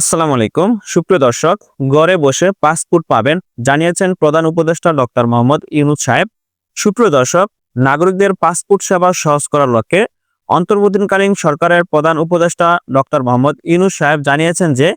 আসসালামু আলাইকুম। সুপ্রিয় দর্শক, ঘরে বসে পাসপোর্ট পাবেন, জানিয়েছেন প্রধান উপদেষ্টা ডক্টর মোহাম্মদ ইউনুস সাহেব। সুপ্রিয় দর্শক, নাগরিকদের পাসপোর্ট সেবা সহজ করার লক্ষ্যে অন্তর্বর্তীকালীন সরকারের প্রধান উপদেষ্টা ডক্টর মোহাম্মদ ইউনুস সাহেব জানিয়েছেন যে,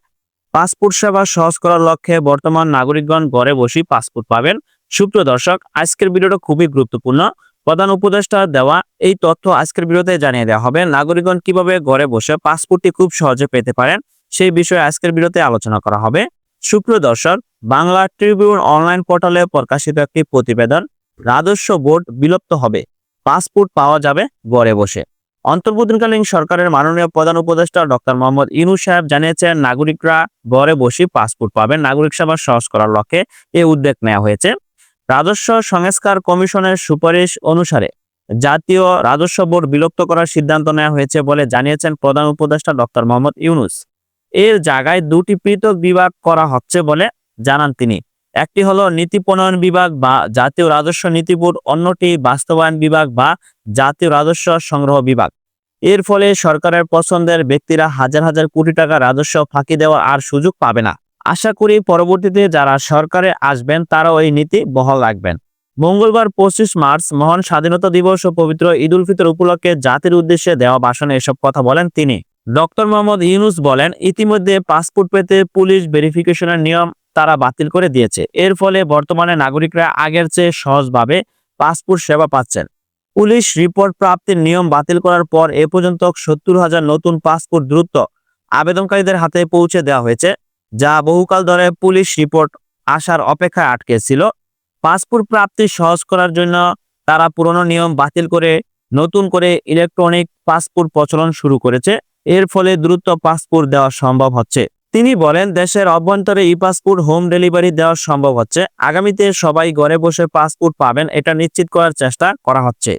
পাসপোর্ট সেবা সহজ করার লক্ষ্যে বর্তমান নাগরিকগণ ঘরে বসেই পাসপোর্ট পাবেন। সুপ্রিয় দর্শক, আজকের ভিডিওটা খুবই গুরুত্বপূর্ণ। প্রধান উপদেষ্টা দেওয়া এই তথ্য আজকের ভিডিওতে জানিয়ে দেওয়া হবে, নাগরিকগণ কীভাবে ঘরে বসে পাসপোর্টটি খুব সহজে পেতে পারেন। সেই বিষয়ে আজকের ভিডিওতে আলোচনা করা হবে। সুপ্রিয় দর্শক, বাংলা ট্রিবিউন অনলাইন পোর্টালে প্রকাশিত একটি প্রতিবেদন রাজস্ব বোর্ড বিলুপ্ত হবে। পাসপোর্ট পাওয়া যাবে ঘরে বসে। অন্তর্বর্তীকালীন সরকারের মাননীয় প্রধান উপদেষ্টা ডক্টর মোহাম্মদ ইনু সাহেব জানিয়েছেন, নাগরিকরা ঘরে বসে পাসপোর্ট পাবেন। নাগরিক সেবা সহজ করার লক্ষ্যে এই উদ্যোগ নেওয়া হয়েছে। রাজস্ব সংস্কার কমিশনের সুপারিশ অনুসারে জাতীয় রাজস্ব বোর্ড বিলুপ্ত করার সিদ্ধান্ত নেওয়া হয়েছে বলে জানিয়েছেন প্রধান উপদেষ্টা ডক্টর মোহাম্মদ ইউনুস। এর জায়গায় দুটি পৃথক বিভাগ করা হচ্ছে বলে জানান তিনি। একটি হলো নীতি প্রণয়ন বিভাগ বা জাতীয় রাজস্ব নীতি বোর্ড, অন্যটি বাস্তবায়ন বিভাগ বা জাতীয় রাজস্ব সংগ্রহ বিভাগ। এর ফলে সরকারের পছন্দের ব্যক্তিরা হাজার হাজার কোটি টাকা রাজস্ব ফাঁকি দেওয়ার আর সুযোগ পাবে না। আশা করি পরবর্তীতে যারা সরকারে আসবেন তারা ওই নীতি বহাল রাখবেন। মঙ্গলবার পঁচিশ মার্চ মহান স্বাধীনতা দিবস ও পবিত্র ঈদ উল ফিতর উপলক্ষে জাতির উদ্দেশ্যে দেওয়া ভাষণে এসব কথা বলেন তিনি। ডক্টর মোহাম্মদ ইউনুস বলেন, ইতিমধ্যে পাসপোর্ট পেতে পুলিশ ভেরিফিকেশনের নিয়ম তারা বাতিল করে দিয়েছে। এর ফলে বর্তমানে নাগরিকরা আগের চেয়ে সহজভাবে পাসপোর্ট সেবা পাচ্ছেন। পুলিশ রিপোর্ট প্রাপ্তির নিয়ম বাতিল করার পর এ পর্যন্ত সত্তর হাজার নতুন পাসপোর্ট দ্রুত আবেদনকারীদের হাতে পৌঁছে দেওয়া হয়েছে, যা বহুকাল ধরে পুলিশ রিপোর্ট আসার অপেক্ষায় আটকে ছিল। পাসপোর্ট প্রাপ্তি সহজ করার জন্য তারা পুরনো নিয়ম বাতিল করে নতুন করে ইলেকট্রনিক পাসপোর্ট প্রচলন শুরু করেছে। এর ফলে দ্রুত পাসপোর্ট দেওয়া সম্ভব হচ্ছে। তিনি বলেন, দেশের অভ্যন্তরে ই পাসপোর্ট, হোম ডেলিভারি দেওয়া সম্ভব হচ্ছে। আগামীতে সবাই ঘরে বসে পাসপোর্ট পাবেন, এটা নিশ্চিত করার চেষ্টা করা হচ্ছে।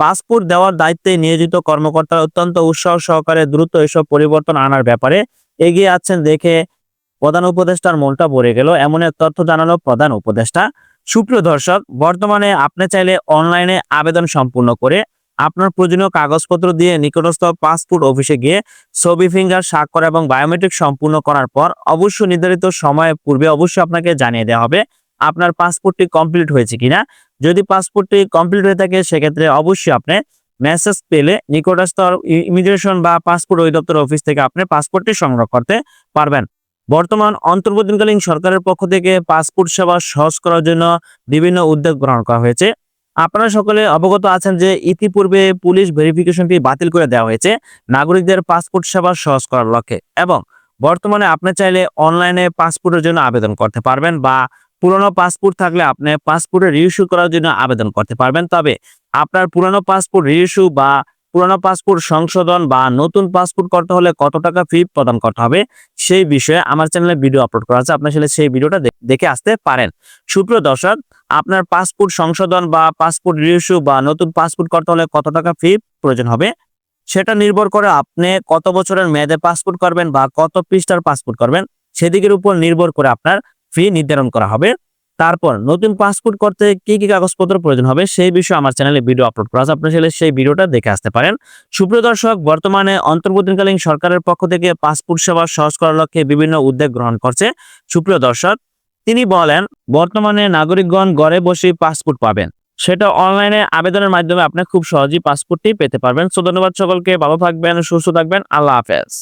পাসপোর্ট দেওয়ার দায়িত্বে নিয়োজিত কর্মকর্তারা অত্যন্ত উৎসাহ সহকারে দ্রুত এসব পরিবর্তন আনার ব্যাপারে এগিয়ে আছেন দেখে প্রধান উপদেষ্টার মনটা ভরে গেল। এমন এক তথ্য জানালো প্রধান উপদেষ্টা। সুপ্রিয় দর্শক, বর্তমানে আপনি চাইলে অনলাইনে আবেদন সম্পূর্ণ করে আপনার প্রয়োজনীয় কাগজপত্র দিয়ে নিকটস্থ পাসপোর্ট অফিসে গিয়ে ছবি, ফিঙ্গার, স্বাক্ষর এবং বায়োমেট্রিক সম্পূর্ণ করার পর অবশ্য নির্ধারিত সময়ের পূর্বে অবশ্যই আপনাকে জানিয়ে দেওয়া হবে আপনার পাসপোর্টটি কমপ্লিট হয়েছে কিনা। যদি পাসপোর্টটি কমপ্লিট হয়ে থাকে, সেক্ষেত্রে অবশ্যই আপনি মেসেজ পেলে নিকটস্থ ইমিগ্রেশন বা পাসপোর্ট অধিদপ্তর অফিস থেকে আপনি পাসপোর্টটি সংগ্রহ করতে পারবেন। বর্তমান অন্তর্বর্তীকালীন সরকারের পক্ষ থেকে পাসপোর্ট সেবা সহজ করার জন্য বিভিন্ন উদ্যোগ গ্রহণ করা হয়েছে। আপনারা সকলে অবগত আছেন যে ইতিপূর্বে পুলিশ ভেরিফিকেশনটি বাতিল করে দেওয়া হয়েছে। নাগরিকদের পাসপোর্ট সেবা সহজ করার লক্ষ্যে এবং বর্তমানে আপনি চাইলে অনলাইনে পাসপোর্টের জন্য আবেদন করতে পারবেন বা পুরনো পাসপোর্ট থাকলে আপনি পাসপোর্টের রিইস্যু করার জন্য আবেদন করতে পারবেন। তবে আপনার পুরনো পাসপোর্ট রিইস্যু বা পুরনো পাসপোর্ট সংশোধন বা নতুন পাসপোর্ট করতে হলে কত টাকা ফি প্রদান করতে হবে সেই বিষয়ে আমার চ্যানেলে ভিডিও আপলোড করা আছে। আপনার সাথে সেই ভিডিওটা দেখে আসতে পারেন। সুপ্রিয় দর্শক, আপনার পাসপোর্ট সংশোধন বা পাসপোর্ট রিইস্যু বা নতুন পাসপোর্ট করতে হলে কত টাকা ফি প্রয়োজন হবে? সেটা নির্ভর করে আপনি কত বছরের মেয়াদে পাসপোর্ট করবেন বা কত পৃষ্ঠার পাসপোর্ট করবেন। সেদিকের উপর নির্ভর করে আপনার ফি নির্ধারণ করা হবে। তারপর নতুন পাসপোর্ট করতে কি কি কাগজপত্র প্রয়োজন হবে সেই বিষয়ে আমার চ্যানেলে ভিডিও আপলোড করা আছে। আপনার চাইলে সেই ভিডিওটা দেখে আসতে পারেন। সুপ্রিয় দর্শক, বর্তমানে অন্তর্বর্তীকালীন সরকারের পক্ষ থেকে পাসপোর্ট সেবা সহজ করার লক্ষ্যে বিভিন্ন উদ্যোগ গ্রহণ করছে। সুপ্রিয় দর্শক, তিনি বলেন, বর্তমানে নাগরিকগণ ঘরে বসে পাসপোর্ট পাবেন। সেটা অনলাইনে আবেদনের মাধ্যমে আপনি খুব সহজেই পাসপোর্টটি পেতে পারবেন। সো ধন্যবাদ সকলকে, ভালো থাকবেন, সুস্থ থাকবেন, আল্লাহ হাফেজ।